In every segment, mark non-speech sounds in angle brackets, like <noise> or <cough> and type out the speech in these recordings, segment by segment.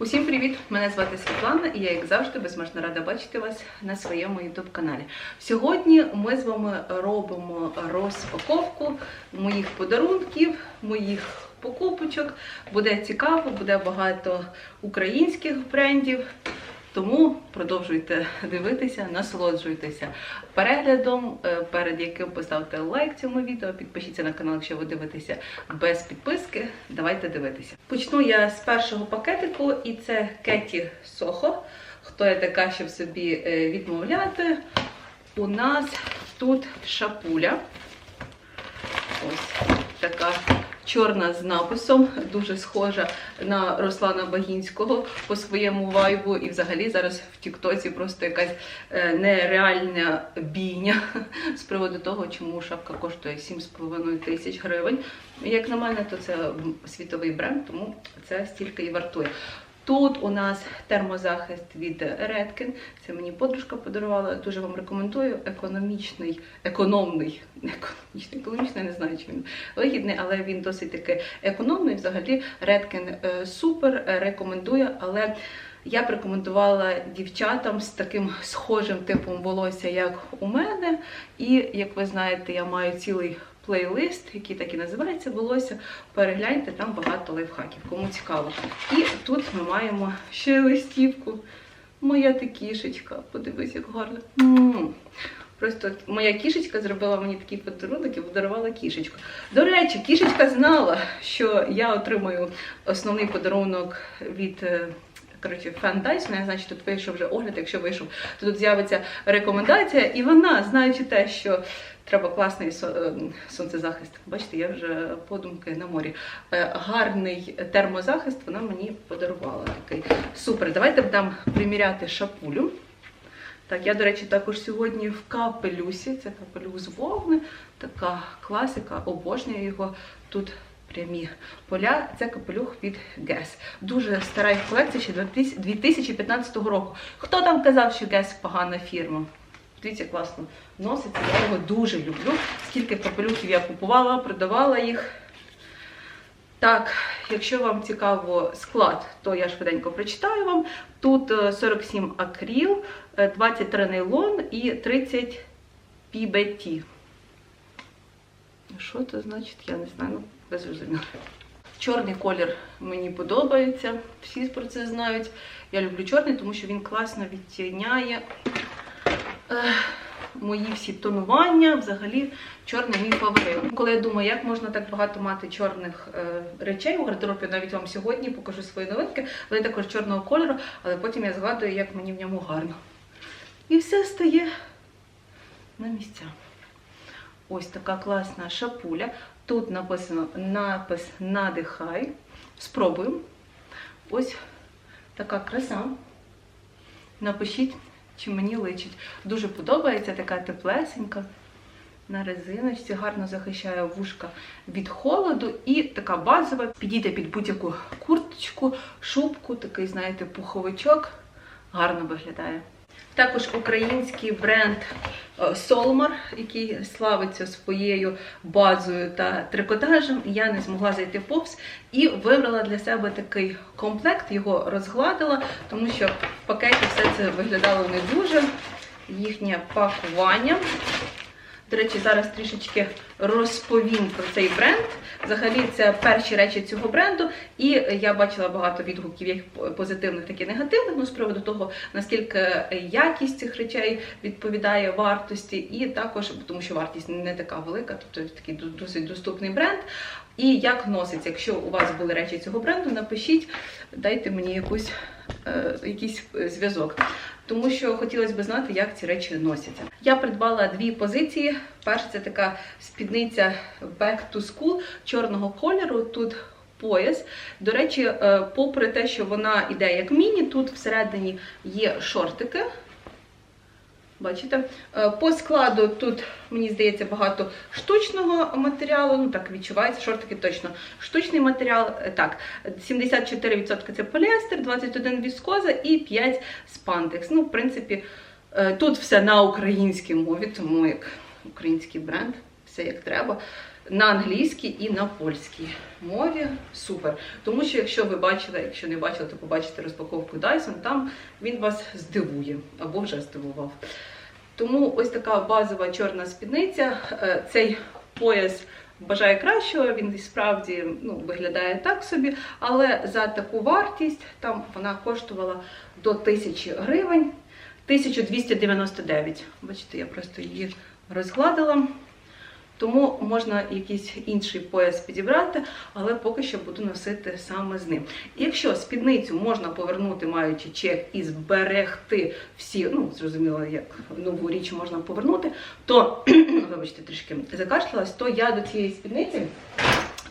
Усім привіт! Мене звати Світлана і я, як завжди, безмежно рада бачити вас на своєму youtube каналі. Сьогодні ми з вами робимо розпаковку моїх подарунків, моїх покупочок. Буде цікаво, буде багато українських брендів. Тому продовжуйте дивитися, насолоджуйтеся переглядом, е, перед яким поставте лайк цьому відео, підпишіться на канал, якщо ви дивитеся без підписки. Давайте дивитися. Почну я з першого пакетику, і це Кеті Сохо. Хто я така, щоб собі е, відмовляти? У нас тут шапуля. Ось така чорна з написом, дуже схожа на Руслана Багінського по своєму вайбу. І взагалі зараз в Тіктоці просто якась е, нереальна бійня з приводу того, чому шапка коштує 7,5 тисяч гривень. Як на мене, то це світовий бренд, тому це стільки і вартує. Тут у нас термозахист від Redken. Це мені подружка подарувала. Дуже вам рекомендую. Економічний, економний, економічний, економічний, не знаю, чи він вигідний, але він досить таки економний. Взагалі, Redken е, супер, е, рекомендую, але. Я б рекомендувала дівчатам з таким схожим типом волосся, як у мене. І як ви знаєте, я маю цілий плейлист, який так і називається волосся. Перегляньте, там багато лайфхаків, кому цікаво. І тут ми маємо ще листівку. Моя ти кішечка. Подивись, як гарно. Просто моя кішечка зробила мені такий подарунок і подарувала кішечку. До речі, кішечка знала, що я отримаю основний подарунок від. е, Коротше, я знаю, що тут вийшов вже огляд, якщо вийшов, то тут з'явиться рекомендація, і вона, знаючи те, що треба класний е, сонцезахист. Бачите, я вже подумки на морі. Е, Гарний термозахист вона мені подарувала. Такий супер. Давайте будемо приміряти шапулю. Так, я, до речі, також сьогодні в капелюсі. Це капелюх з вовни, така класика, обожнюю його. Тут прямі поля. Це капелюх від Guess. Дуже стара їх колекція ще 2015 року. Хто там казав, що Guess погана фірма? Дивіться, класно носиться. Я його дуже люблю. Скільки капелюхів я купувала, продавала їх. Так, якщо вам цікаво склад, то я швиденько прочитаю вам. Тут е, 47 акріл, е, 23 нейлон і 30 PBT. Що це значить, я не знаю, ну, без зрозуміло. Чорний колір мені подобається, всі про це знають. Я люблю чорний, тому що він класно відтіняє е, мої всі тонування. Взагалі, чорний мій фаворит. Коли я думаю, як можна так багато мати чорних е, речей у гардеробі, навіть вам сьогодні покажу свої новинки, вони також чорного кольору, але потім я згадую, як мені в ньому гарно. І все стає на місця. Ось така класна шапуля. Тут написано напис Надихай. Спробуємо. Ось така краса. Напишіть, чи мені личить. Дуже подобається, така теплесенька. На резиночці гарно захищає вушка від холоду і така базова. Підійде під будь-яку курточку, шубку, такий, знаєте, пуховичок. Гарно виглядає. Також український бренд е, Solmar, який славиться своєю базою та трикотажем. Я не змогла зайти повз і вибрала для себе такий комплект, його розгладила, тому що в пакеті все це виглядало не дуже. Їхнє пакування. До речі, зараз трішечки розповім про цей бренд. Взагалі, це перші речі цього бренду, і я бачила багато відгуків, як позитивних, так і негативних. Ну, з приводу того, наскільки якість цих речей відповідає вартості, і також тому, що вартість не така велика, тобто такий досить доступний бренд. І як носиться, якщо у вас були речі цього бренду, напишіть, дайте мені якусь, е, якийсь зв'язок. Тому що хотілося б знати, як ці речі носяться. Я придбала дві позиції. Перша це така спідниця Back to School чорного кольору. Тут пояс. До речі, е, попри те, що вона іде як міні, тут всередині є шортики. Бачите? Е, По складу тут, мені здається, багато штучного матеріалу. Ну так відчувається, шортики точно. Штучний матеріал, е, так, 74% це поліестер, 21% віскоза і 5% спандекс. Ну, в принципі, е, тут все на українській мові, тому як український бренд, все як треба. На англійській і на польській мові. Супер. Тому що, якщо ви бачили, якщо не бачили, то побачите розпаковку Dyson, там він вас здивує або вже здивував. Тому ось така базова чорна спідниця. Е, Цей пояс бажає кращого, він справді ну, виглядає так собі, але за таку вартість там вона коштувала до 1000 гривень. 1299. Бачите, я просто її розгладила. Тому можна якийсь інший пояс підібрати, але поки що буду носити саме з ним. Якщо спідницю можна повернути, маючи чек, і зберегти всі, ну зрозуміло, як нову річ можна повернути, то <clears throat> вибачте, трішки закашлялась, то я до цієї спідниці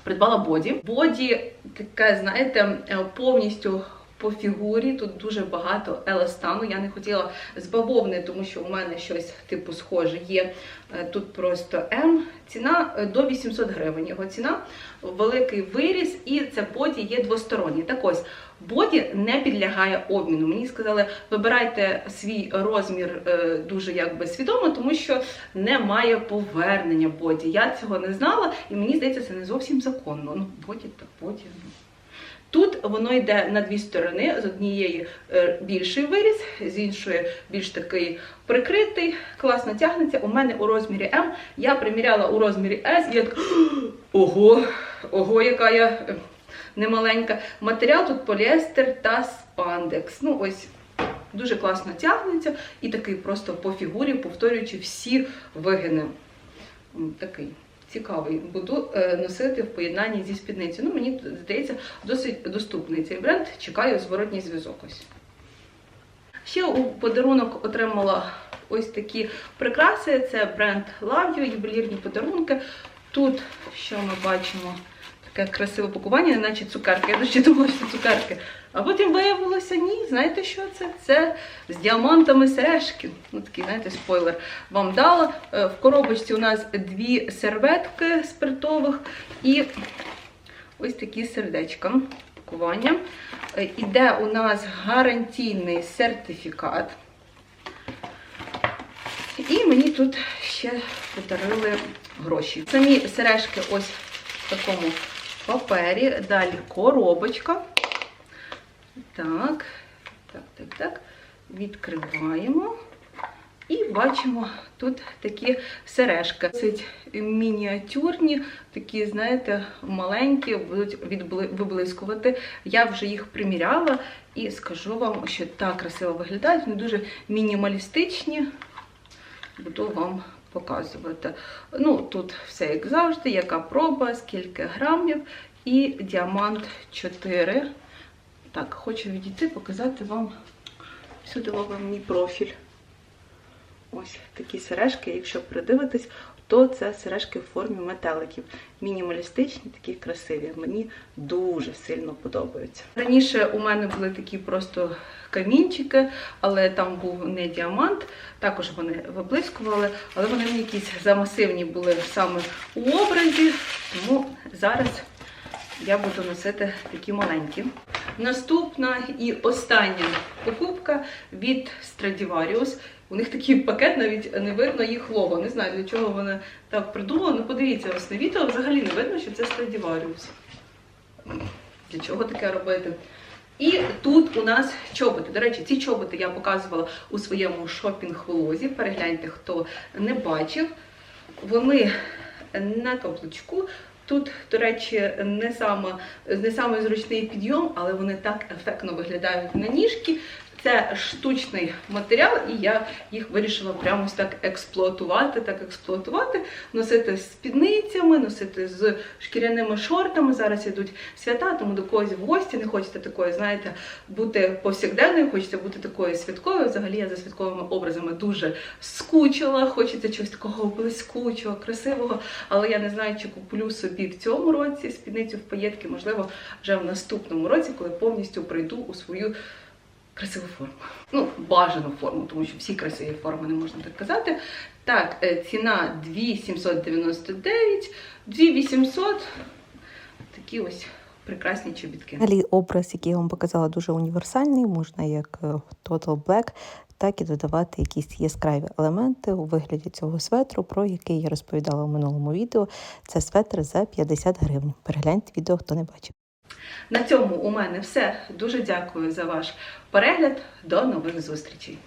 придбала боді. Боді таке, знаєте, е, повністю. По фігурі тут дуже багато еластану. Я не хотіла з бавовни, тому що у мене щось типу схоже є. Е, Тут просто М. Ціна е, до 800 гривень. Його ціна великий виріс, і це боді є двосторонній. Так ось боді не підлягає обміну. Мені сказали, вибирайте свій розмір е, дуже якби свідомо, тому що немає повернення боді. Я цього не знала, і мені здається, це не зовсім законно. Ну, боді так боді. Тут воно йде на дві сторони. З однієї е, більший виріс, з іншої більш такий прикритий, класно тягнеться. У мене у розмірі М. Я приміряла у розмірі S, і я така, ого, ого, яка я е, немаленька. Матеріал тут поліестер та спандекс. Ну, ось дуже класно тягнеться і такий просто по фігурі, повторюючи всі вигини. Такий цікавий. Буду е, носити в поєднанні зі спідницею. Ну, мені здається, досить доступний цей бренд. Чекаю зворотній зв'язок. Ось. Ще у подарунок отримала ось такі прикраси. Це бренд Love You, ювелірні подарунки. Тут, що ми бачимо, таке красиве пакування, наче цукерки. Я дуже <laughs> думала, що цукерки. А потім виявилося, ні, знаєте, що це? Це з діамантами сережки. Ну, такий, знаєте, спойлер вам дала. Е, В коробочці у нас дві серветки спиртових і ось такі сердечка. Пакування. Е, Іде у нас гарантійний сертифікат. І мені тут ще подарили гроші. Самі сережки ось в такому папері. Далі коробочка. Так, так, так, так. Відкриваємо. І бачимо тут такі сережки. Досить мініатюрні, такі, знаєте, маленькі, будуть виблискувати. Я вже їх приміряла і скажу вам, що так красиво виглядають. Вони дуже мінімалістичні. Буду вам показувати. Ну, тут все як завжди, яка проба, скільки грамів, і діамант 4. Так, хочу відійти, показати вам всюди вам мій профіль. Ось такі сережки, якщо придивитись, то це сережки в формі метеликів. Мінімалістичні, такі красиві. Мені дуже сильно подобаються. Раніше у мене були такі просто камінчики, але там був не діамант, також вони виблискували, але вони якісь замасивні були саме у образі, тому зараз я буду носити такі маленькі. Наступна і остання покупка від Stradivarius. У них такий пакет, навіть не видно їх лого. Не знаю, для чого вони так придумали. Ну, подивіться, ось на відео взагалі не видно, що це Stradivarius. Для чого таке робити? І тут у нас чоботи. До речі, ці чоботи я показувала у своєму шопінг-влозі. Перегляньте, хто не бачив. Вони на каблучку. Тут, до речі, не саме, не саме зручний підйом, але вони так ефектно виглядають на ніжки. Це штучний матеріал, і я їх вирішила прямо так експлуатувати, так експлуатувати, носити з спідницями, носити з шкіряними шортами. Зараз ідуть свята, тому до когось в гості не хочете такої, знаєте, бути повсякденною, хочеться бути такою святковою. Взагалі я за святковими образами дуже скучила, хочеться чогось такого блискучого, красивого. Але я не знаю, чи куплю собі в цьому році спідницю в паєтки, можливо, вже в наступному році, коли повністю прийду у свою красиву форму. Ну, бажану форму, тому що всі красиві форми не можна так казати. Так, е, ціна 2799, 2800. Такі ось прекрасні чобітки. Далі образ, який я вам показала, дуже універсальний, можна як е, Total Black, так і додавати якісь яскраві елементи у вигляді цього светру, про який я розповідала в минулому відео. Це светр за 50 гривень. Перегляньте відео, хто не бачив. На цьому у мене все. Дуже дякую за ваш перегляд. До нових зустрічей!